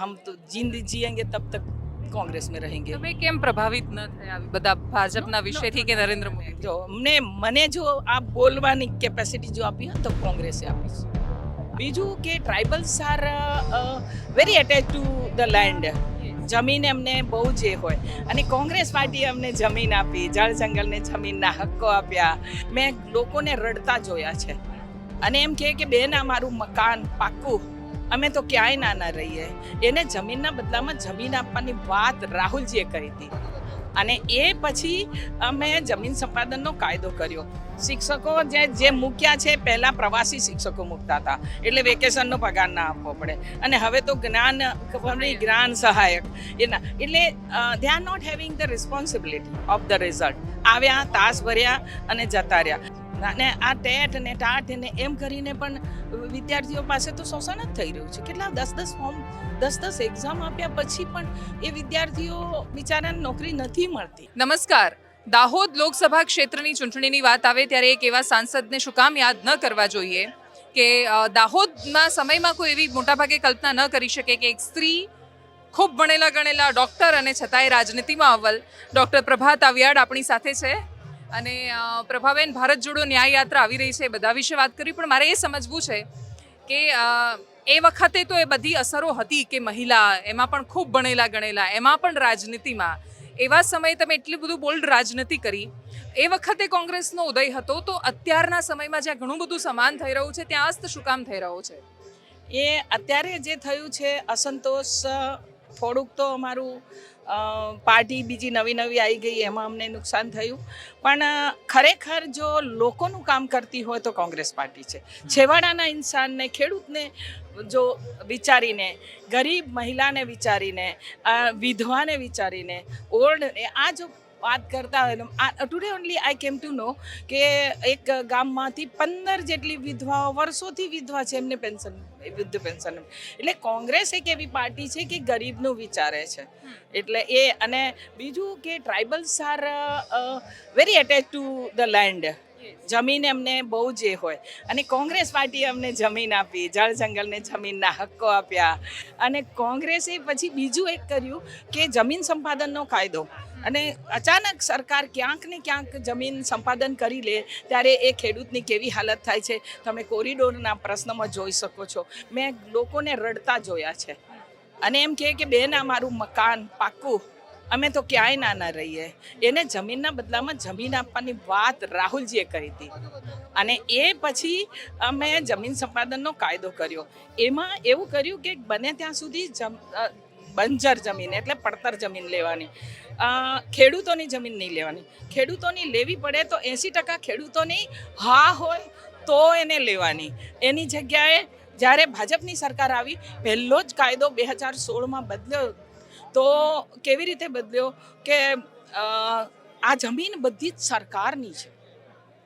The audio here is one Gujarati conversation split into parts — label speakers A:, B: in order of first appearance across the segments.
A: हम तो जिंदगी जिएंगे तब तक कांग्रेस में रहेंगे
B: તમે કેમ પ્રભાવિત ન થયા આવી બધા ભાજપના વિષયથી કે નરેન્દ્ર મોદી
A: જો અમને મને જો આ બોલવાની કેપેસિટી જો આપી હોય તો કોંગ્રેસે આપી છે બીજું કે tribals are very attach to the land જમીન એમને બહુ જે હોય અને કોંગ્રેસ પાર્ટીએ અમને જમીન આપી જળ જંગલને જમીનના હક્કો આપ્યા મેં લોકોને રડતા જોયા છે અને એમ કહે કે બેન આ મારું મકાન પાક્કું અમે તો ક્યાંય ના ના રહીએ. એને જમીનના બદલામાં જમીન આપવાની વાત રાહુલજીએ કરી હતી. અને એ પછી અમે જમીન સંપાદનનો કાયદો કર્યો. શિક્ષકો જે જે મૂક્યા છે, પહેલાં પ્રવાસી શિક્ષકો મૂકતા હતા. એટલે વેકેશનનો પગાર ના આપવો પડે. અને હવે તો જ્ઞાન જ્ઞાન સહાયક. એના એટલે they are not having the responsibility of the result આવ્યા, તાસ ભર્યા અને જતા રહ્યા. અને આ ટેટ ને ટાટ ને એમ કરીને પણ વિદ્યાર્થીઓ પાસે તો શોષણ જ થઈ રહ્યું છે. કેટલા દસ દસ ફોર્મ, દસ દસ એક્ઝામ આપ્યા પછી પણ એ વિદ્યાર્થીઓ બિચારાને નોકરી નથી મળતી.
B: નમસ્કાર. દાહોદ લોકસભા ક્ષેત્રની ચૂંટણીની વાત આવે ત્યારે એક એવા સાંસદને શું કામ યાદ ન કરવા જોઈએ કે દાહોદના સમયમાં કોઈ એવી મોટાભાગે કલ્પના ન કરી શકે કે એક સ્ત્રી ખૂબ ભણેલા ગણેલા ડૉક્ટર અને છતાંય રાજનીતિમાં અવ્વલ. ડૉક્ટર પ્રભાત આવ્યાડ આપણી સાથે છે. અને પ્રભાબેન, ભારત જોડો ન્યાય યાત્રા આવી રહી છે બધા વિશે વાત કરી, પણ મારે એ સમજવું છે કે એ વખતે તો એ બધી અસરો હતી કે મહિલા, એમાં પણ ખૂબ ભણેલા ગણેલા, એમાં પણ રાજનીતિમાં, એવા સમયે તમે એટલી બધું બોલ્ડ રાજનીતિ કરી. એ વખતે કોંગ્રેસનો ઉદય હતો, તો અત્યારના સમયમાં જ્યાં ઘણું બધું સમાન થઈ રહ્યું છે, ત્યાં અસ્ત શું કામ થઈ રહ્યો છે?
A: એ અત્યારે જે થયું છે, અસંતોષ થોડુંક તો અમારું પાર્ટી બીજી નવી નવી આવી ગઈ, એમાં અમને નુકસાન થયું. પણ ખરેખર જો લોકોનું કામ કરતી હોય તો કોંગ્રેસ પાર્ટી છે. છેવાડાના ઇન્સાનને, ખેડૂતને જો વિચારીને, ગરીબ મહિલાને વિચારીને વિધવાને વિચારીને ઓલ્ડ આ જો વાત કરતા હોય today only I came to નો કે એક ગામમાંથી પંદર જેટલી વિધવાઓ, વર્ષોથી વિધવા છે, એમને પેન્શન વૃદ્ધ પેન્શન એટલે કોંગ્રેસ એક એવી પાર્ટી છે કે ગરીબનું વિચારે છે. એટલે એ અને બીજું કે tribals are very attach to the land જમીન એમને બહુ જે હોય. અને કોંગ્રેસ પાર્ટીએ અમને જમીન આપી જળ જંગલને જમીનના હક્કો આપ્યા. અને કોંગ્રેસે પછી બીજું એક કર્યું કે જમીન સંપાદનનો કાયદો. અને અચાનક સરકાર ક્યાંક ને ક્યાંક જમીન સંપાદન કરી લે, ત્યારે એ ખેડૂતની કેવી હાલત થાય છે? તમે કોરિડોરના પ્રશ્નમાં જોઈ શકો છો. મેં લોકોને રડતા જોયા છે. અને એમ કહે કે, બેન, આ મારું મકાન પાક્કું. અમે તો ક્યાંય ના ના રહીએ. એને જમીનના બદલામાં જમીન આપવાની વાત રાહુલજીએ કરી હતી. અને એ પછી અમે જમીન સંપાદનનો કાયદો કર્યો. એમાં એવું કર્યું કે બને ત્યાં સુધી જમ બંજર જમીન, એટલે પડતર જમીન લેવાની. ખેડૂતોની જમીન નહીં લેવાની. ખેડૂતોની લેવી પડે તો એંસી ટકા ખેડૂતોની હા હોય તો એને લેવાની. એની જગ્યાએ જ્યારે ભાજપની સરકાર આવી, પહેલો જ કાયદો બે હજાર સોળમાં બદલ્યો. તો કેવી રીતે બદલ્યો કે આ જમીન બધી જ સરકારની છે.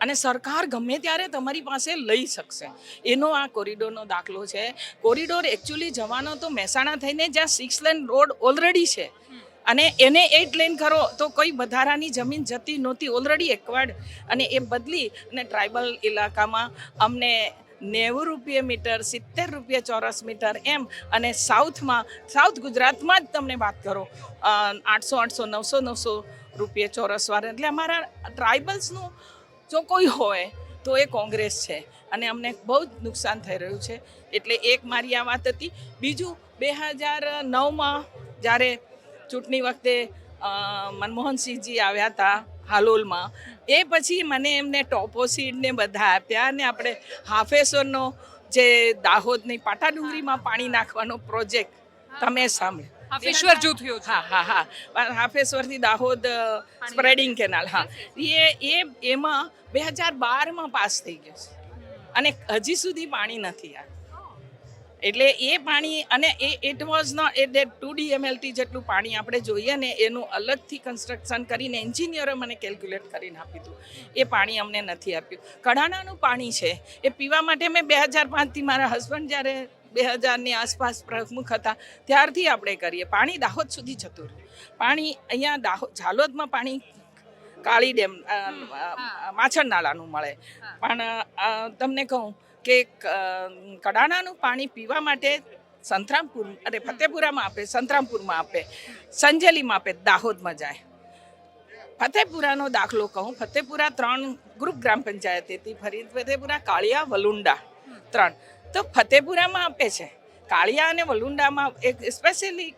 A: અને સરકાર ગમે ત્યારે તમારી પાસે લઈ શકશે. એનો આ કોરિડોરનો દાખલો છે. કોરિડોર એકચ્યુઅલી જવાનો તો મહેસાણા થઈને જ્યાં સિક્સ લેન રોડ ઓલરેડી છે. અને એને એટ લેન કરો તો કોઈ વધારાની જમીન જતી નહોતી ઓલરેડી એકવાડ અને એ બદલી અને ટ્રાઇબલ ઇલાકામાં અમને નેવું રૂપિયે મીટર, સિત્તેર રૂપિયા ચોરસ મીટર એમ અને સાઉથમાં સાઉથ ગુજરાતમાં જ તમને વાત કરો. આઠસો આઠસો, નવસો નવસો રૂપિયે ચોરસ વાર એટલે અમારા ટ્રાઇબલ્સનું જો કોઈ હોય, તો એ કોંગ્રેસ છે. અને અમને બહુ જ નુકસાન થઈ રહ્યું છે. એટલે એક મારી આ વાત હતી. બીજું બે હજાર નવમાં જ્યારે ચૂંટણી વખતે મનમોહનસિંહજી આવ્યા હતા હાલોલમાં, એ પછી મને એમને ટોપો સીડને બધા આપ્યા અને આપણે હાફેશ્વરનો જે દાહોદની પાટાડુંગરીમાં પાણી નાખવાનો પ્રોજેક્ટ તમે સાંભળ્યો.
B: હાફેશ્વર જૂથ યોજના
A: હા હા હા. હાફેશ્વરથી દાહોદ સ્પ્રેડિંગ કેનાલ હા. એ એ એમાં બે હજાર બારમાં પાસ થઈ ગયો છે. અને હજી સુધી પાણી નથી આ. એટલે એ પાણી અને એ it was not a to DMLT જેટલું પાણી આપણે જોઈએ ને એનું અલગથી કન્સ્ટ્રક્શન કરીને એન્જિનિયરે મને કેલ્ક્યુલેટ કરીને આપ્યું દીધું એ પાણી અમને નથી આપ્યું. કડાણાનું પાણી છે. એ પીવા માટે મેં બે હજાર પાંચથી મારા હસબન્ડ જ્યારે બે હજારની આસપાસ પ્રમુખ હતા. ત્યારથી આપણે કરીએ. પાણી દાહોદ સુધી જતું રહ્યું. પાણી અહીંયા દાહોદ ઝાલોદમાં પાણી કાળી ડેમ અ, નાળાનું મળે. પણ તમને કહું કે કડાણાનું પાણી પીવા માટે સંતરામપુર અરે ફતેપુરામાં આપે સંતરામપુરમાં આપે સંજેલીમાં આપે દાહોદમાં જાય. ફતેપુરાનો દાખલો કહું. ફતેપુરા ત્રણ ગ્રુપ ગ્રામ પંચાયત હતી ફરી ફતેપુરા કાળિયા વલુંડા ત્રણ. તો ફતેપુરામાં આપે છે. કાળિયા અને વલુંડામાં એક સ્પેશિયલી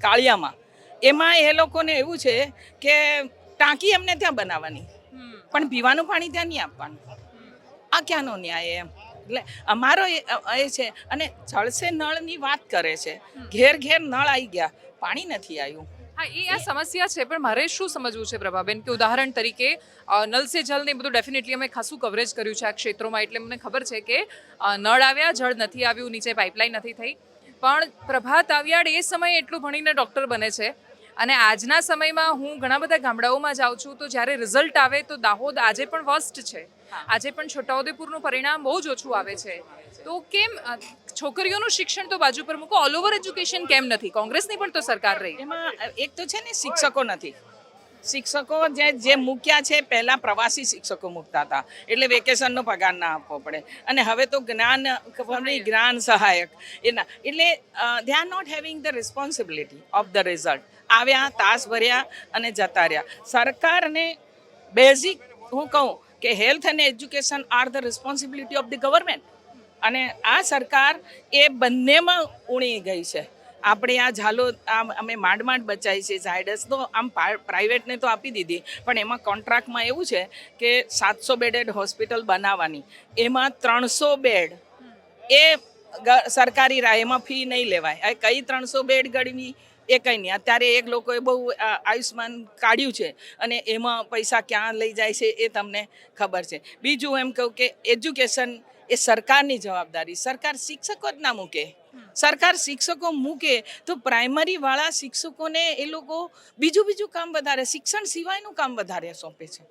A: કાળિયામાં. એમાં એ લોકોને એવું છે કે ટાંકી એમને ત્યાં બનાવવાની. પણ પીવાનું પાણી ત્યાં નહીં આપવાનું. આ ક્યાંનો ન્યાય એમ? એટલે અમારો એ છે. અને જળસે નળની વાત કરે છે. ઘેર ઘેર નળ આવી ગયા. પાણી નથી આવ્યું.
B: હા એ આ સમસ્યા છે પણ મારે શું સમજવું છે પ્રભાબેન કે ઉદાહરણ તરીકે નલ સે જલ ને એ બધું ડેફિનેટલી અમે ખાસું કવરેજ કર્યું છે આ ક્ષેત્રોમાં. એટલે મને ખબર છે કે નળ આવ્યા જળ નથી આવ્યું નીચે પાઇપલાઇન નથી થઈ. પણ પ્રભાત આવ્યાડ એ સમયે એટલું ભણીને ડૉક્ટર બને છે. અને આજના સમયમાં હું ઘણા બધા ગામડાઓમાં જાઉં છું તો જ્યારે રિઝલ્ટ આવે તો દાહોદ આજે પણ વર્સ્ટ છે. આજે પણ છોટાઉદેપુરનું પરિણામ બહુ જ ઓછું આવે છે. તો કેમ છોકરીઓનું શિક્ષણ તો બાજુ પર મૂકો. ઓલ ઓવર એજ્યુકેશન કેમ નથી? કોંગ્રેસની પણ તો સરકાર રહી.
A: એમાં એક તો છે ને, શિક્ષકો નથી. શિક્ષકો જે જે મૂક્યા છે, પહેલાં પ્રવાસી શિક્ષકો મૂકતા હતા. એટલે વેકેશનનો પગાર ના આપવો પડે. અને હવે તો જ્ઞાન જ્ઞાન સહાયક. એના, એટલે they are not having the responsibility of the result આવ્યા, તાસ ભર્યા અને જતા રહ્યા. સરકારને બેઝિક હું કહું કે હેલ્થ અને education are the responsibility of the government અને આ સરકાર એ બંનેમાં ઉણી ગઈ છે. આપણે આ ઝાલો, આમ અમે માંડ માંડ બચાવી છે ઝાયડસ તો આમ પ્રાઇવેટને તો આપી દીધી, પણ એમાં કોન્ટ્રાક્ટમાં એવું છે કે સાતસો બેડેડ હોસ્પિટલ બનાવવાની, એમાં ત્રણસો બેડ એ સરકારી રાહ એમાં ફી નહીં લેવાય. કઈ ત્રણસો બેડ ગળવી એ કંઈ નહીં. અત્યારે એક લોકોએ બહુ આયુષ્માન કાઢ્યું છે અને એમાં પૈસા ક્યાં લઈ જાય છે એ તમને ખબર છે. બીજું એમ કહું કે એજ્યુકેશન એ સરકારની જવાબદારી. સરકાર શિક્ષકો જ ના મૂકે. સરકાર શિક્ષકો મૂકે તો પ્રાઇમરી વાળા શિક્ષકોને એ લોકો બીજું બીજું કામ વધારે, શિક્ષણ સિવાયનું કામ વધારે સોંપે છે.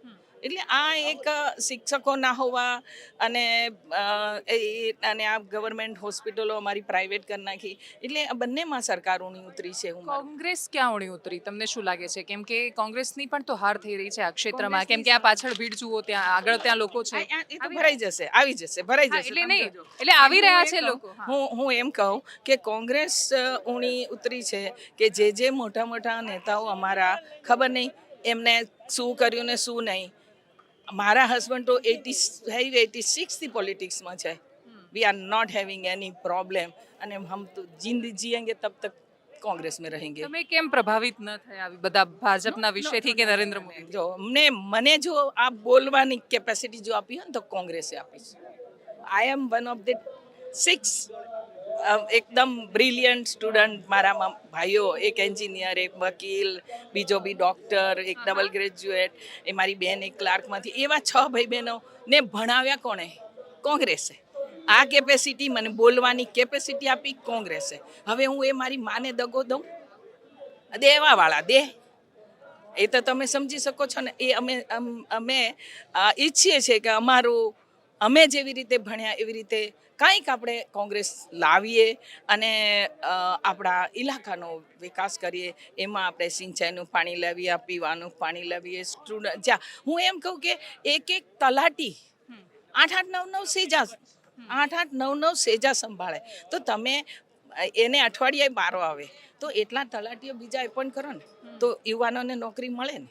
A: એટલે આ એક શિક્ષકો ના હોવા અને એ- અને આ ગવર્મેન્ટ હોસ્પિટલો અમારી પ્રાઇવેટ કરી નાખી. એટલે આ બંનેમાં ઉણી ઉતરી છે હું
B: કોંગ્રેસ ક્યાં ઉણી ઉતરી? તમને શું લાગે છે? કેમ કે કોંગ્રેસની પણ તો હાર થઈ રહી છે આ ક્ષેત્રમાં. કેમ કે આ પાછળ ભીડ જુઓ ત્યાં આગળ ત્યાં લોકો છે.
A: એ તો ભરાઈ જશે આવી જશે ભરાઈ જશે
B: એટલે નહીં એટલે આવી રહ્યા છે લોકો
A: હું. હું એમ કહું કે કોંગ્રેસ ઉણી ઉતરી છે કે જે જે મોટા મોટા નેતાઓ અમારા ખબર નહીં એમને શું કર્યું ને શું નહીં. મારા હસબન્ડ તો એટી ફાઈવ એટી સિક્સથી પોલિટિક્સમાં છે. We are not having any problem અને હમ તો જિંદગી જીએંગે તબ તક કોંગ્રેસ મેં રહેંગે.
B: તમે કેમ પ્રભાવિત ન થયા બધા ભાજપના વિષયથી કે નરેન્દ્ર મોદી
A: જો મને મને જો આ બોલવાની કેપેસિટી જો આપી હોય ને તો કોંગ્રેસે આપી છે. I am one of the six એકદમ બ્રિલિયન્ટ સ્ટુડન્ટ મારામાં ભાઈઓ એક એન્જિનિયર એક વકીલ બીજો બી ડૉક્ટર એક ડબલ ગ્રેજ્યુએટ એ મારી બેન એક ક્લાર્કમાંથી એવા છ ભાઈ બહેનો ને ભણાવ્યા કોણે? કોંગ્રેસે. આ કેપેસિટી મને બોલવાની કેપેસિટી આપી કોંગ્રેસે. હવે હું એ મારી માને દગો દઉં? દેવાવાળા દે. એ તો તમે સમજી શકો છો ને એ અમે અમ- અમે ઈચ્છીએ છીએ કે અમારું અમે જેવી રીતે ભણ્યા એવી રીતે કંઈક આપણે કોંગ્રેસ લાવીએ અને આપણા ઇલાકાનો વિકાસ કરીએ. એમાં આપણે સિંચાઈનું પાણી લાવીએ પીવાનું પાણી લાવીએ સ્ટુડન્ટ જ્યાં હું એમ કહું કે એક એક તલાટી આઠ આઠ નવ નવ સેજા આઠ આઠ નવ નવ સેજા સંભાળે. તો તમે એને અઠવાડિયે બારો આવે. તો એટલા તલાટીઓ બીજા એપોઇન્ટ કરો ને. તો યુવાનોને નોકરી મળે ને.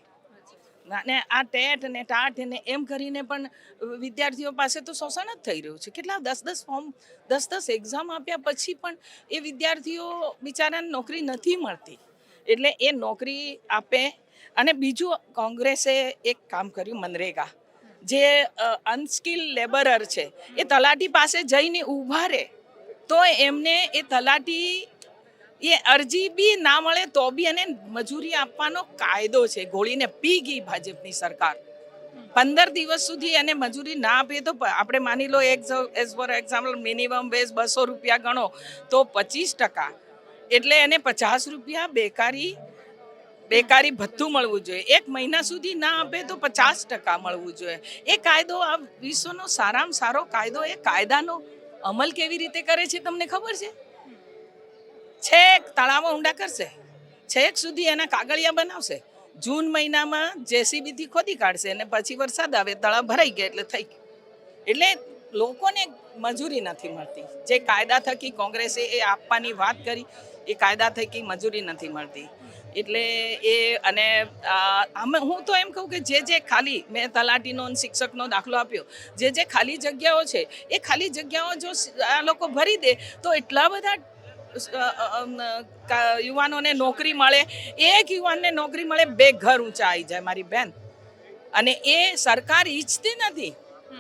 A: અને આ ટેટ ને ટાટ ને એમ કરીને પણ વિદ્યાર્થીઓ પાસે તો શોષણ જ થઈ રહ્યું છે. કેટલા દસ દસ ફોર્મ, દસ દસ એક્ઝામ આપ્યા પછી પણ એ વિદ્યાર્થીઓ બિચારાને નોકરી નથી મળતી. એટલે એ નોકરી આપે અને બીજું કોંગ્રેસે એક કામ કર્યું મનરેગા. જે અનસ્કિલ લેબરર છે, એ તલાટી પાસે જઈને ઊભા રહે. તો એમને એ તલાટી એ અરજી બી ના મળે તો બી એને મજૂરી આપવાનો કાયદો છે. ગોળીને પી ગઈ ભાજપની સરકાર. પંદર દિવસ સુધી એને મજૂરી ના આપીએ તો આપણે માની લો as for example minimum wage બસો રૂપિયા ગણો તો પચીસ ટકા. એટલે એને પચાસ રૂપિયા બેકારી બેકારી ભથ્થું મળવું જોઈએ. એક મહિના સુધી ના આપે તો પચાસ ટકા મળવું જોઈએ. એ કાયદો આ વિશ્વનો સારામાં સારો કાયદો એ કાયદાનો અમલ કેવી રીતે કરે છે તમને ખબર છે? છેક તળાવો ઊંડા કરશે. છેક સુધી એના કાગળિયા બનાવશે. જૂન મહિનામાં જેસીબીથી ખોદી કાઢશે અને પછી વરસાદ આવે, તળાવ ભરાઈ ગયા એટલે થઈ ગયું. એટલે લોકોને મજૂરી નથી મળતી. જે કાયદા થકી કોંગ્રેસે એ આપવાની વાત કરી, એ કાયદા થકી મજૂરી નથી મળતી. એટલે એ અને અમે, હું તો એમ કહું કે જે જે ખાલી, મેં તલાટીનો શિક્ષકનો દાખલો આપ્યો. જે જે ખાલી જગ્યાઓ છે, એ ખાલી જગ્યાઓ જો આ લોકો ભરી દે, તો એટલા બધા યુવાનોને નોકરી મળે એક યુવાનને નોકરી મળે બે ઘર ઊંચા આવી જાય મારી બેન. અને એ સરકાર ઈચ્છતી નથી.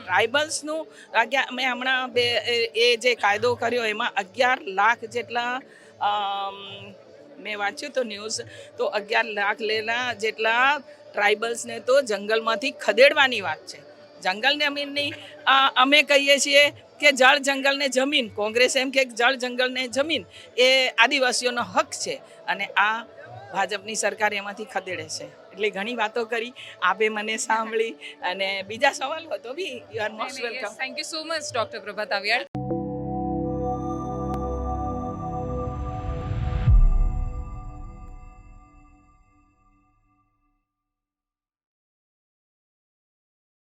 A: ટ્રાઇબલ્સનું અગિયાર મેં હમણાં બે એ- એ જે કાયદો કર્યો એમાં અગિયાર લાખ જેટલા મેં વાંચ્યું તો ન્યૂઝ તો અગિયાર લાખ લેલા જેટલા ટ્રાઇબલ્સને તો જંગલમાંથી ખદેડવાની વાત છે. જંગલ જમીનની અ, અમે કહીએ છીએ કે જળ જંગલને જમીન કોંગ્રેસ એમ કે જળ જંગલને જમીન એ આદિવાસીઓનો હક છે અને આ ભાજપની સરકાર એમાંથી ખદેડે છે. એટલે ઘણી વાતો કરી આપે મને સાંભળી અને બીજા સવાલ હતો be you are most welcome
B: thank you so much doctor Prabhat Aviyad